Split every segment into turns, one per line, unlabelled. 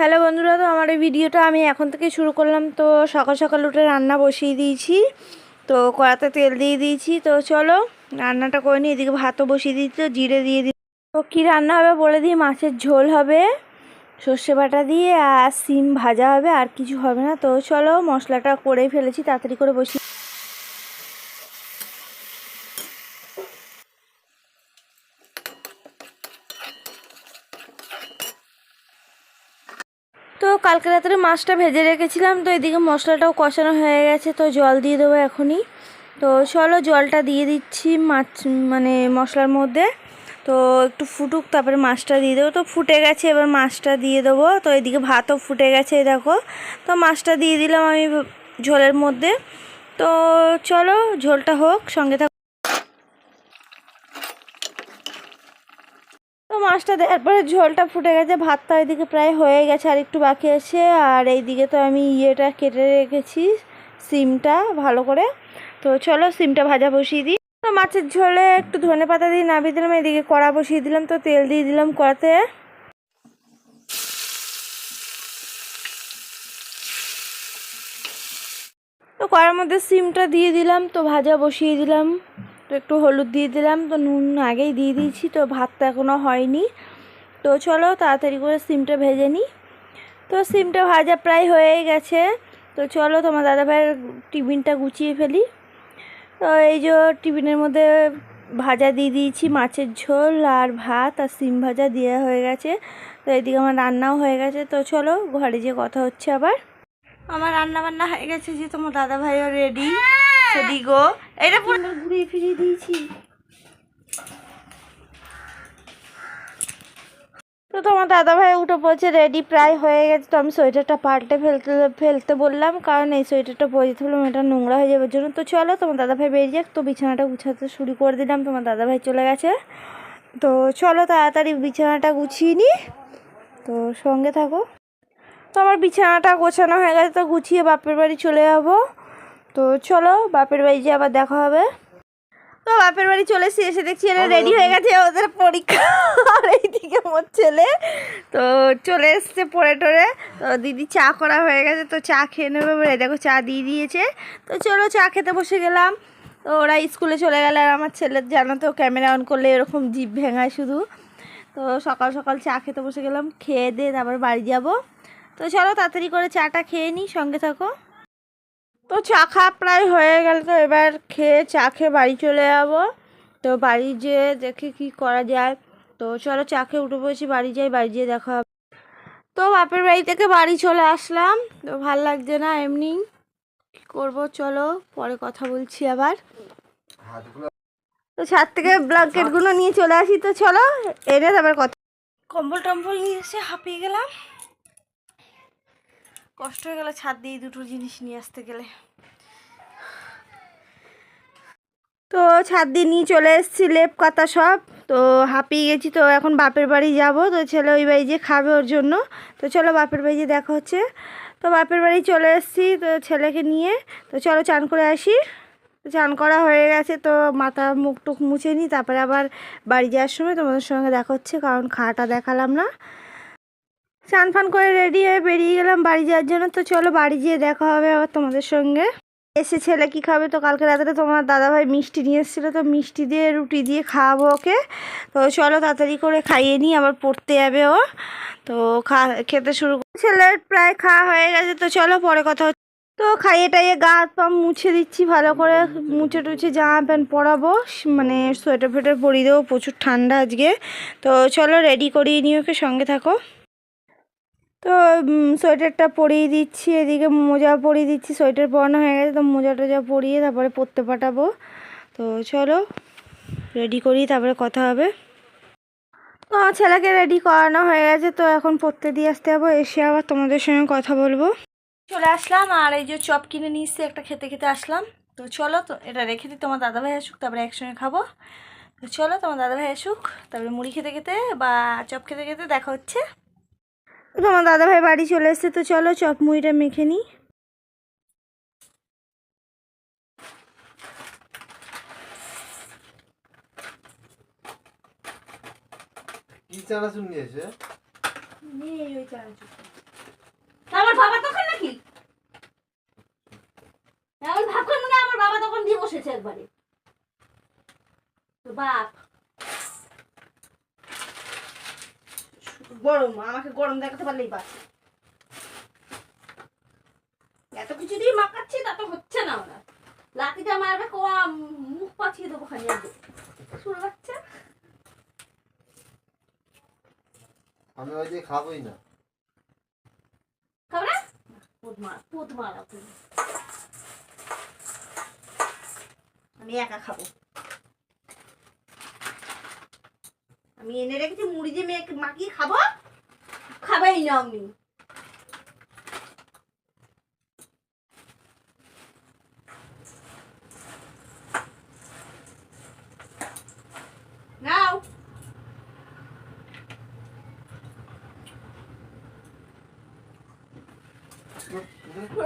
Hello বন্ধুরা, তো আমার এই ভিডিওটা আমি এখন থেকে শুরু করলাম। তো সকাল সকাল উঠে রান্না বসিয়ে দিয়েছি, তো কড়াতে তেল দিয়ে দিয়েছি। তো চলো, রান্নাটা করে নিই, এদিকে ভাতও বসিয়ে দিয়েছি, তো জিরে দিয়ে দিই তো কী রান্না হবে বলে দিই, মাছের ঝোল হবে, সর্ষে বাটা দিয়ে, আর সিম ভাজা হবে, আর কিছু হবে না। তো চলো মশলাটা করেই ফেলেছি, তাড়াতাড়ি করে বসিয়ে তো কালকে রাত্রে মাছটা ভেজে রেখেছিলাম, তো এদিকে মশলাটাও কষানো হয়ে গেছে, তো জল দিয়ে দেবো এখনই। তো চলো জলটা দিয়ে দিচ্ছি মাছ মানে মশলার মধ্যে। তো একটু ফুটুক, তারপরে মাছটা দিয়ে দেবো। তো ফুটে গেছে, এবার মাছটা দিয়ে দেবো। তো এদিকে ভাতও ফুটে গেছে দেখো। তো মাছটা দিয়ে দিলাম আমি ঝোলের মধ্যে। তো চলো ঝোলটা হোক, সঙ্গে থাক তো মাছটা দেওয়ার পরে ঝোলটা ফুটে গেছে, ভাতটা এদিকে প্রায় হয়ে গেছে আর একটু বাকি আছে। আর এইদিকে তো আমি ইয়েটা কেটে রেখেছি, সিমটা ভালো করে। তো চলো সিমটা ভাজা বসিয়ে দিই। তো মাছের ঝোলে একটু ধনে পাতা দিয়ে নামিয়ে দিলাম, এদিকে কড়া বসিয়ে দিলাম, তো তেল দিয়ে দিলাম কড়াতে। তো কড়ার মধ্যে সিমটা দিয়ে দিলাম, তো ভাজা বসিয়ে দিলাম। তো একটু হলুদ দিয়ে দিলাম, তো নুন আগেই দিয়ে দিয়েছি, তো ভাতটা এখনও হয়নি। তো চলো তাড়াতাড়ি করে সিমটা ভেজে নিই। তো সিমটা ভাজা প্রায় হয়ে গেছে। তো চলো তোমার দাদাভাইয়ের টিফিনটা গুছিয়ে ফেলি। তো এই যে টিফিনের মধ্যে ভাজা দিয়ে দিয়েছি মাছের ঝোল আর ভাত আর সিম ভাজা দেওয়া হয়ে গেছে। তো এদিকে আমার রান্নাও হয়ে গেছে। তো চলো ঘরে যে কথা হচ্ছে আবার। আমার রান্না বান্না হয়ে গেছে যে তোমার দাদা ভাইও রেডি সেদি গো। এটা পুরো ঘুরিয়ে ফিরিয়ে দিয়েছি। তো তোমার দাদা ভাই উঠে পড়ছে রেডি প্রায় হয়ে গেছে তো আমি সোয়েটারটা পাল্টে ফেলতে ফেলতে বললাম কারণ এই সোয়েটারটা পরে যেতে হলাম এটা নোংরা হয়ে যাবার জন্য তো চলো তোমার দাদা ভাই বেরিয়ে যাক। তো বিছানাটা গুছাতে শুরু করে দিলাম তোমার দাদা ভাই চলে গেছে। তো চলো তাড়াতাড়ি বিছানাটা গুছিয়ে নিই তো সঙ্গে থাকো। তো আমার বিছানাটা গোছানো হয়ে গেছে তো গুছিয়ে বাপের বাড়ি চলে যাব। তো চলো বাপের বাড়ি যে আবার দেখা হবে। তো বাপের বাড়ি চলে এসে এসে দেখছি এরা রেডি হয়ে গেছে ওদের পরীক্ষা। আর এইদিকে আমার ছেলে। তো চলে এসছে পড়ে টরে। তো দিদি চা করা হয়ে গেছে তো চা খেয়ে নেবে বলে দেখো চা দিয়ে দিয়েছে। তো চলো চা খেতে বসে গেলাম। তো ওরা স্কুলে চলে গেলে আর আমার ছেলের জানো তো ক্যামেরা অন করলে এরকম জিভ ভেঙায় শুধু। তো সকাল সকাল চা খেতে বসে গেলাম খেয়ে দিয়ে তারপর বাড়ি যাব। তো চলো তাড়াতাড়ি করে চাটা খেয়ে নিই সঙ্গে থাকো। তো চা খাওয়া প্রায় হয়ে গেল তো, এবার খেয়ে চা খেয়ে বাড়ি চলে যাব। তো বাড়ি যেয়ে দেখে কি করা যায়। তো চলো চা খেয়ে উঠে পড়েছি, বাড়ি যাই, বাড়ি যেয়ে দেখা হবে। তো বাপের বাড়ি থেকে বাড়ি চলে আসলাম। তো ভালো লাগছে না এমনি। কি করব চলো, পরে কথা বলছি আবার। তো ছাদ থেকে ব্ল্যাঙ্কেটগুলো নিয়ে চলে আসি, তো চলো এনে তারপর কথা কম্বল টম্বল নিয়ে এসে হাঁপিয়ে গেলাম। কষ্ট হয়ে গেল ছাদ দিয়ে দুটো জিনিস নিয়ে আসতে গেলে। তো ছাদ দিয়ে নিয়ে চলে এসেছি, লেপ কাতা সব। তো হাঁপিয়ে গেছি তো এখন বাপের বাড়ি যাব। তো ছেলে ওই বাড়ি যে খাবে ওর জন্য। তো চলো বাপের বাড়ি যে দেখা হচ্ছে। তো বাপের বাড়ি চলে এসেছি তো ছেলেকে নিয়ে। তো চলো চান করে আসি। চান করা হয়ে গেছে তো মাথা মুখ টুক মুছে নিই তারপরে আবার বাড়ি যাওয়ার সময় তোমাদের সঙ্গে দেখা হচ্ছে, কারণ খাটা দেখালাম না। চান ফান করে রেডি হয়ে বেরিয়ে গেলাম বাড়ি যাওয়ার জন্য। তো চলো বাড়ি যেয়ে দেখা হবে আবার তোমাদের সঙ্গে। এসে ছেলে কি খাবে? তো কালকে রাতে তোমার দাদাভাই মিষ্টি নিয়ে এসেছিল, তো মিষ্টি দিয়ে, রুটি দিয়ে খাওয়াবো ওকে। তো চলো তাড়াতাড়ি করে খাইয়ে নিই, আবার পড়তে যাবে ও। তো খা, খেতে শুরু ছেলের প্রায় খাওয়া হয়ে গেছে, তো চলো পরে কথা হচ্ছে। তো খাইয়ে টাইয়ে গা হাত পা মুছে দিচ্ছি, ভালো করে মুছে টুছে জামা প্যান্ট পরাবো মানে সোয়েটার ফোয়েটার পরিয়ে দেবো, প্রচুর ঠান্ডা আজকে। তো চলো রেডি করিয়ে নিয়ে ওকে, সঙ্গে থাকো। তো সোয়েটারটা পরিয়ে দিচ্ছি, এদিকে মোজা পরিয়ে দিচ্ছি, সোয়েটার পরানো হয়ে গেছে, তো মোজা টোজা পরিয়ে তারপরে পরতে পাঠাবো। তো চলো রেডি করি, তারপরে কথা হবে। তো আমার ছেলেকে রেডি করানো হয়ে গেছে, তো এখন পড়তে দিয়ে আসতে যাব, এসে আবার তোমাদের সঙ্গে কথা বলব। চলে আসলাম, আর এই যে চপ কিনে নিয়ে একটা খেতে খেতে আসলাম। তো চলো, তো এটা রেখে দিই, তোমার দাদাভাই আসুক, তারপরে একসঙ্গে খাব। তো চলো, তোমার দাদাভাই আসুক, তারপরে মুড়ি খেতে খেতে বা চপ খেতে খেতে দেখা হচ্ছে। তোমার দাদাভাই বাড়ি চলে এসছে তো চলো চপ মুড়িটা মেখে নিই।
আমার বাবা না
আমার বাবা তখন দিয়ে
বসেছে একবারে। গরম আমাকে গরম দেখাতে পারলেই বাস। এত কিছু দিয়ে মাখাচ্ছি তা তো হচ্ছে না ওরা। লাঠিটা মারবে কম মুখ পাঠিয়ে দেবো আগে। শুনে পাচ্ছে
আমি ওই দিয়ে খাবোই না।
খাবে পুত মার মার আমি একা খাব। আমি এনে রেখেছি মুড়ি যে মেয়ে মাখিয়ে খাব। খাবাই না আমি।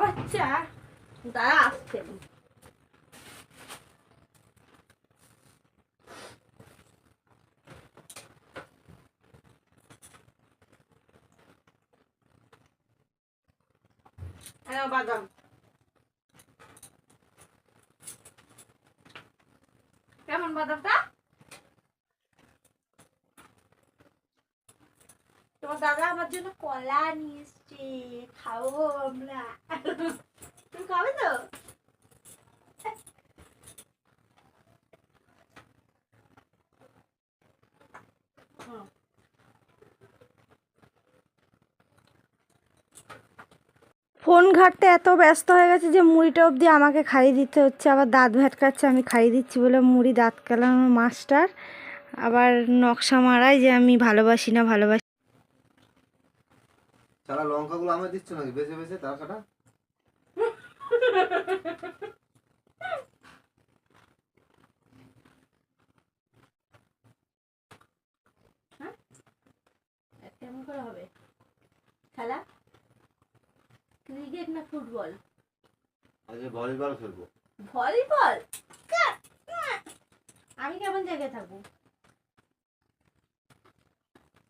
বাচ্চা তারা আসছে। বাদাম। কেমন বাদামটা? তোমার দাদা আমার জন্য কলা নিয়ে এসছে, খাব আমরা। তুমি খাবে তো? ফোন ঘাটতে এত ব্যস্ত হয়ে গেছে যে মুড়িটা অবধি আমাকে খাইয়ে দিতে হচ্ছে। আবার দাঁত ভ্যাটকাচ্ছে আমি খাইয়ে দিচ্ছি বলে মুড়ি দাঁত কেলানো মাস্টার। আবার নকশা মারাই যে আমি ভালোবাসি না ভালোবাসি।
সারা লঙ্কাগুলো আমি দিচ্ছ নাকি? বেছে বেছে তার কাটা?
কেমন করে হবে? খেলা? ক্রিকেট না ফুটবল?
আজকে ভলিবল খেলব।
ভলিবল? আমি কেমন জায়গায় থাকব?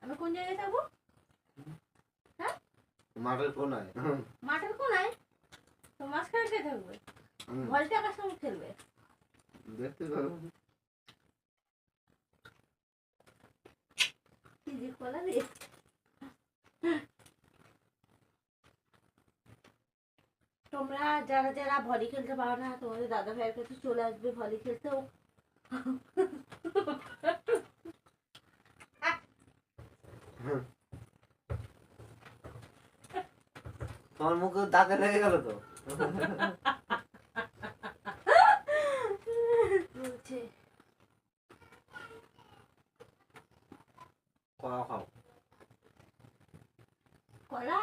আমি কোন জায়গায় থাকব?
মাঠের কোনায়।
মাঠের কোনায়? তো মাঝখানে কে থাকবে? বলটা কার সঙ্গে খেলবে?
দেখতে পাবো
কি যে কলা রে তোমরা যারা যারা ভলি খেলতে পারো না তোমাদের দাদা ভাইয়ের কাছে চলে আসবে ভলি খেলতেও
তোমার মুখে দাঁতে লেগে গেল তো? কলা খাও
কলা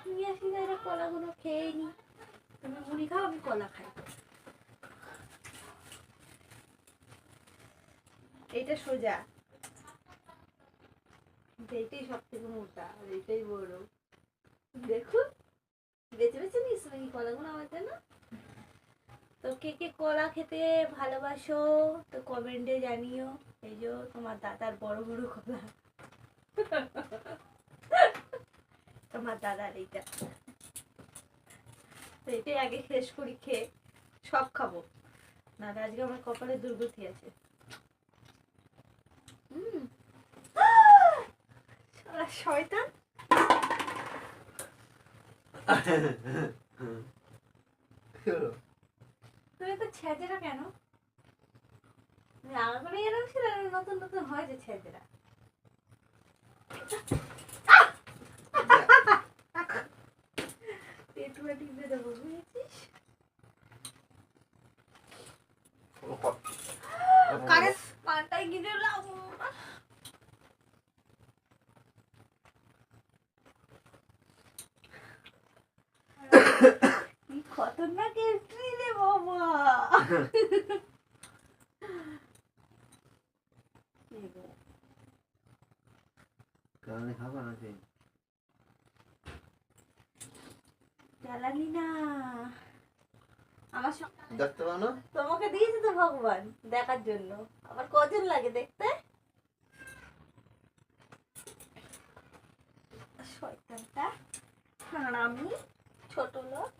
তুমি আসি না এরা কলাগুলো খেয়ে নি। তুমি মুড়ি খাও, আমি কলা খাই। এইটা সোজা। এইটাই সব থেকে মোটা আর এইটাই বড়। দেখুন বেছে বেছে নিস নাকি কলাগুলো আমার জন্য? তো কে কে কলা খেতে ভালোবাসো, তো কমেন্টে জানিও। এই যে তোমার দাদার বড় বড় কলা। তোমার দাদার এইটা। তো এটাই আগে শেষ করি, খেয়ে সব খাব। না আজকে আমার কপালে দুর্গতি আছে। শয়তান। তুমি তো ছেঁচেরা কেন? রাঙা করে এরকম ছিল নতুন নতুন হয় যে ছেঁচেরা পেটুয়া টিপে দেবো বুঝেছিস
ও ক-
কারে পাল্টাই গিয়ে দিলাম কি খতরনাক এন্ট্রি রে বাবা
কারণে খাব নাকি
জ্বালানি না। আমার সঙ্গে
দেখতে পাও না?
তোমাকে দিয়েছে তো ভগবান দেখার জন্য। আবার কজন লাগে দেখতে? শয়তানটা। হারামি ছোট লোক।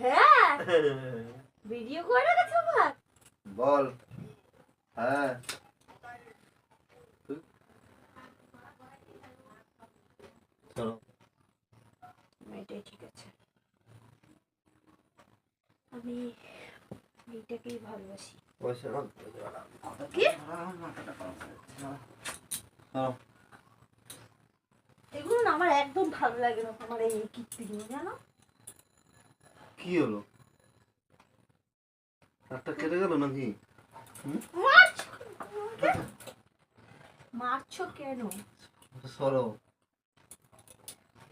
হ্যাঁ ভিডিও করে রেখেছো আমার
বল হ্যাঁ চলো
এটাই ঠিক আছে। আমি এইটাকেই ভালোবাসি।
পয়সা
কি? আমার একদম ভালো লাগে না তোমার এই কীর্তিগুলো জানো?
কি হলো? একটা কেটে গেল নাকি?
মারছো কেন?
সরো।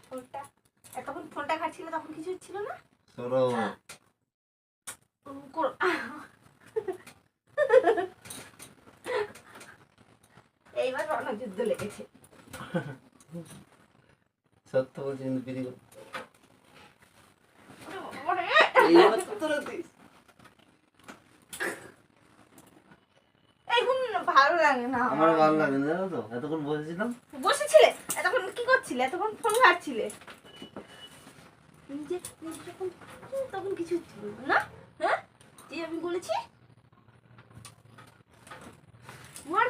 ফোনটা। এতক্ষণ ফোনটা খাচ্ছিল তখন কিছু ছিল না?
সরো।
এইবার রণযুদ্ধ লেগেছে।
সত্য বলছি কিন্তু বিড়ি
ভালো লাগে না
আমার। ভালো লাগে না তো? এতক্ষণ বসেছিলাম।
বসেছিলে? এতক্ষণ কি করছিলে? এতক্ষণ ফোন ঘাটছিলে? নিজে নিজে যখন তখন কিছু ছিল না হ্যাঁ? যে আমি বলেছি? মর।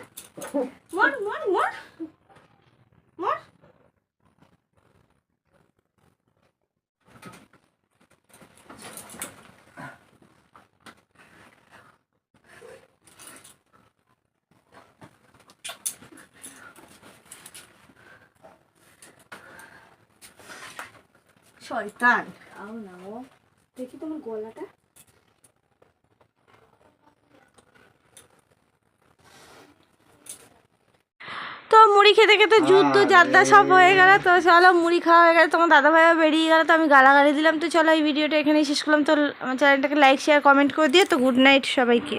শয়তান। আও না ও দেখি তোমার গলাটা। তো মুড়ি খেতে খেতে যুদ্ধ যাত্রা সব হয়ে গেল। তো চলো মুড়ি খাওয়া হয়ে গেল তোমার দাদা ভাইও বেরিয়ে গেল তো আমি গালাগালি দিলাম। তো চলো এই ভিডিওটা এখানেই শেষ করলাম। তো আমার চ্যানেলটাকে লাইক শেয়ার কমেন্ট করে দিয়ে তো গুড নাইট সবাইকে।